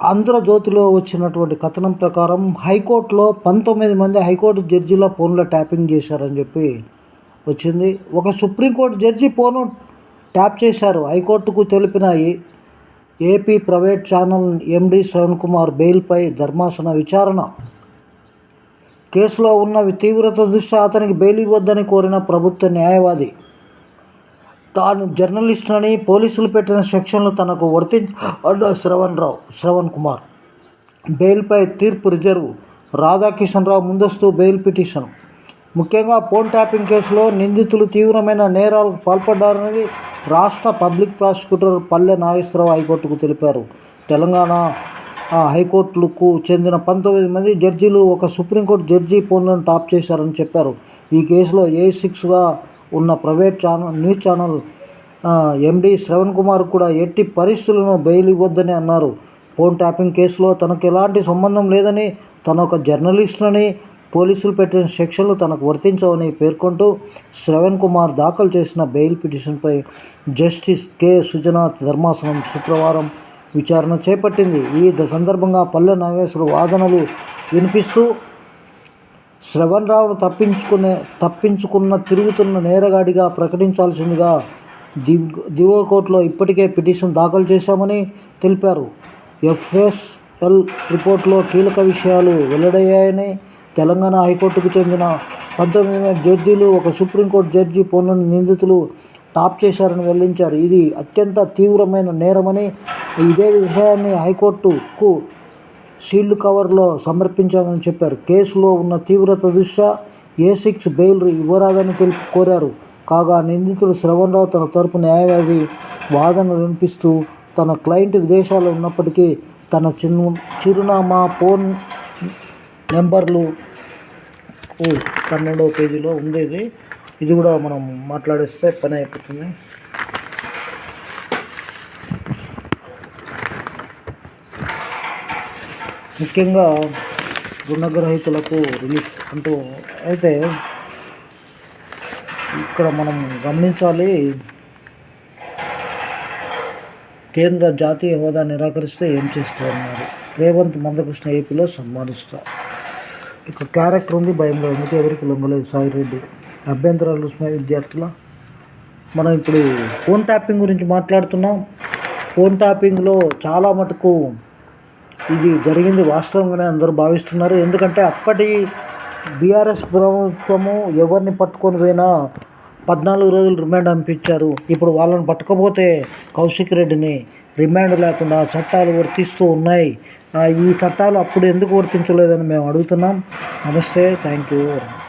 ఆంధ్రజ్యోతిలో వచ్చినటువంటి కథనం ప్రకారం హైకోర్టులో పంతొమ్మిది మంది హైకోర్టు జడ్జిల ఫోన్లో ట్యాపింగ్ చేశారని చెప్పి వచ్చింది. ఒక సుప్రీంకోర్టు జడ్జి ఫోను ట్యాప్ చేశారు. హైకోర్టుకు తెలిపిన AP private channel MD Shravan Kumar బెయిల్పై ధర్మాసన విచారణ. కేసులో ఉన్న తీవ్రత దృష్ట్యా అతనికి బెయిల్ ఇవ్వద్దని కోరిన ప్రభుత్వ న్యాయవాది తాను జర్నలిస్టునని పోలీసులు పెట్టిన సెక్షన్లు తనకు వర్తించ శ్రవణ్ రావు శ్రవణ్ కుమార్. బెయిల్పై తీర్పు రిజర్వ్. రాధాకిషన్ రావు ముందస్తు బెయిల్ పిటిషన్. ముఖ్యంగా ఫోన్ ట్యాపింగ్ కేసులో నిందితులు తీవ్రమైన నేరాలకు పాల్పడ్డారనేది రాష్ట్ర పబ్లిక్ ప్రాసిక్యూటర్ పల్లె నాగేశ్వరరావు హైకోర్టుకు తెలిపారు. తెలంగాణ హైకోర్టులకు చెందిన పంతొమ్మిది మంది జడ్జీలు ఒక సుప్రీంకోర్టు జడ్జి ఫోన్లను టాప్ చేశారని చెప్పారు. ఈ కేసులో ఏ సిక్స్గా ఉన్న private channel news channel MD Shravan Kumar కూడా ఎట్టి పరిస్థితులను బెయిల్ ఇవ్వద్దని అన్నారు. ఫోన్ ట్యాపింగ్ కేసులో తనకు ఎలాంటి సంబంధం లేదని తన ఒక జర్నలిస్టుని పోలీసులు పెట్టిన శిక్షలు తనకు వర్తించవని పేర్కొంటూ శ్రవణ్ కుమార్ దాఖలు చేసిన బెయిల్ పిటిషన్పై జస్టిస్ కె. సుజనాథ్ ధర్మాసనం శుక్రవారం విచారణ చేపట్టింది. ఈ ద- సందర్భంగా పల్లె నాగేశ్వర వాదనలు వినిపిస్తూ శ్రవణ్ రావును తప్పించుకునే తప్పించుకున్న తిరుగుతున్న నేరగాడిగా ప్రకటించాల్సిందిగా దివ్ దివో కోర్టులో ఇప్పటికే పిటిషన్ దాఖలు చేశామని తెలిపారు. ఎఫ్ఎస్ఎల్ రిపోర్టులో కీలక విషయాలు వెల్లడయ్యాయని తెలంగాణ హైకోర్టుకు చెందిన పంతొమ్మిది జడ్జీలు ఒక సుప్రీంకోర్టు జడ్జి ఫోన్లను నిందితులు టాప్ చేశారని వెల్లడించారు. ఇది అత్యంత తీవ్రమైన నేరమని ఇదే విషయాన్ని హైకోర్టుకు సీల్డ్ కవర్లో సమర్పించామని చెప్పారు. కేసులో ఉన్న తీవ్రత దృష్ట్యా ఏ సిక్స్ బెయిల్ ఇవ్వరాదని తెలుపు కోరారు. కాగా నిందితుడు శ్రవణరావు తన తరపు న్యాయవాది వాదన వినిపిస్తూ తన క్లయింట్ విదేశాల్లో ఉన్నప్పటికీ తన చిరు చిరునామా ఫోన్ నెంబర్లు పన్నెండవ పేజీలో ఉండేది. ఇది కూడా మనం మాట్లాడేస్తే పని అయిపోతుంది. ముఖ్యంగా రుణగ్రహీతులకు రిలీఫ్ అంటూ అయితే ఇక్కడ మనం గమనించాలి. కేంద్ర జాతీయ హోదా నిరాకరిస్తే ఏం చేస్తారన్నారు? రేవంత్ మందకృష్ణ ఏపీలో సన్మానిస్తా. ఇక క్యారెక్టర్ ఉంది భయంలో ఎందుకు ఎవరికి లొంగలేదు సాయి రెడ్డి? అభ్యంతరాలు ఉన్నాయి విద్యార్థుల. మనం ఇప్పుడు ఫోన్ ట్యాపింగ్ గురించి మాట్లాడుతున్నాం. ఫోన్ ట్యాపింగ్లో చాలా మటుకు ఇది జరిగింది వాస్తవంగానే అందరూ భావిస్తున్నారు. ఎందుకంటే అప్పటి బీఆర్ఎస్ ప్రభుత్వము ఎవరిని పట్టుకొని పోయినా పద్నాలుగు రోజులు రిమాండ్ పంపించారు. ఇప్పుడు వాళ్ళని పట్టుకపోతే కౌశిక్ రెడ్డిని రిమాండ్ లేకుండా చట్టాలు వర్తిస్తూ ఉన్నాయి. ఈ చట్టాలు అప్పుడు ఎందుకు వర్తించలేదని మేము అడుగుతున్నాం. నమస్తే థ్యాంక్ యూ